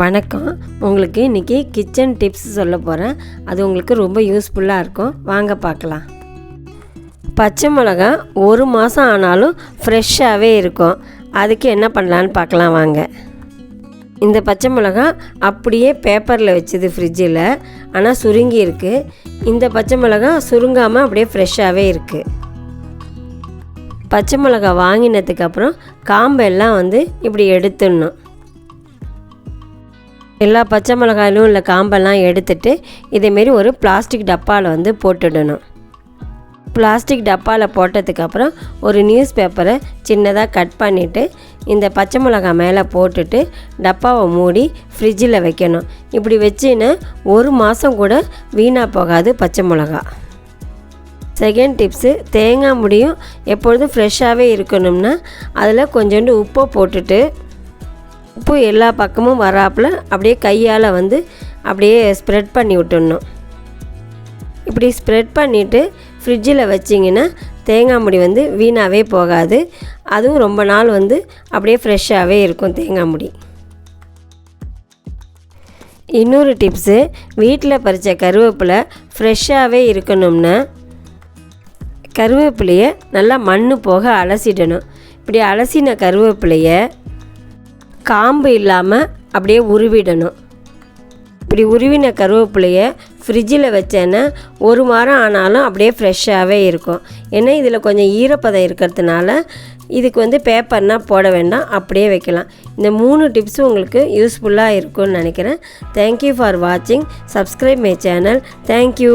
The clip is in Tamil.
வணக்கம். உங்களுக்கு இன்றைக்கி கிச்சன் டிப்ஸ் சொல்ல போகிறேன் அது உங்களுக்கு ரொம்ப யூஸ்ஃபுல்லாக இருக்கும். வாங்க பார்க்கலாம். பச்சை மிளகா ஒரு மாதம் ஆனாலும் ஃப்ரெஷ்ஷாகவே இருக்கும். அதுக்கு என்ன பண்ணலான்னு பார்க்கலாம் வாங்க. இந்த பச்சை மிளகா அப்படியே பேப்பரில் வச்சுது ஃப்ரிட்ஜில் ஆனால் சுருங்கி இருக்குது இந்த பச்சை மிளகா சுருங்காமல் அப்படியே ஃப்ரெஷ்ஷாகவே இருக்குது பச்சை மிளகா வாங்கினதுக்கப்புறம் காம்பெல்லாம் வந்து இப்படி எடுத்துடணும். எல்லா பச்சை மிளகாயிலும் உள்ள காம்பெல்லாம் எடுத்துட்டு இதேமாரி ஒரு பிளாஸ்டிக் டப்பாவில் வந்து போட்டுடணும். பிளாஸ்டிக் டப்பாவில் போட்டதுக்கப்புறம் ஒரு நியூஸ் பேப்பரை சின்னதாக கட் பண்ணிவிட்டு இந்த பச்சை மிளகா மேலே போட்டுட்டு டப்பாவை மூடி ஃப்ரிட்ஜில் வைக்கணும். இப்படி வச்சுன்னா ஒரு மாதம் கூட வீணாக போகாது பச்சை மிளகா செகண்ட் டிப்ஸு தேங்காய் முடியும். எப்பொழுதும் ஃப்ரெஷ்ஷாகவே இருக்கணும்னா அதில் கொஞ்சோண்டு உப்பை போட்டுட்டு உப்பு எல்லா பக்கமும் வராப்பில் அப்படியே கையால் வந்து அப்படியே ஸ்ப்ரெட் பண்ணி விட்டுடணும். இப்படி ஸ்ப்ரெட் பண்ணிவிட்டு ஃப்ரிட்ஜில் வச்சிங்கன்னா தேங்காய் முடி வந்து வீணாகவே போகாது. அதுவும் ரொம்ப நாள் வந்து அப்படியே ஃப்ரெஷ்ஷாகவே இருக்கும் தேங்காய் முடி. இன்னொரு டிப்ஸு வீட்டில் பறித்த கருவேப்பிலை ஃப்ரெஷ்ஷாகவே இருக்கணும்னா கருவேப்பிலையை நல்லா மண் போக அலசிடணும். இப்படி அலசின கருவேப்பிலையை காம்பு இல்லாமல் அப்படியே உருவிடணும். இப்படி உருவின கருவேப்பிலையை ஃப்ரிட்ஜில் வச்சேன்னா ஒரு வாரம் ஆனாலும் அப்படியே ஃப்ரெஷ்ஷாகவே இருக்கும். ஏன்னா இதில் கொஞ்சம் ஈரப்பதம் இருக்கிறதுனால இதுக்கு வந்து பேப்பர்னால் போட வேண்டாம் அப்படியே வைக்கலாம். இந்த மூணு டிப்ஸும் உங்களுக்கு யூஸ்ஃபுல்லாக இருக்கும்னு நினைக்கிறேன். தேங்க்யூ ஃபார் வாட்சிங் subscribe my channel thank you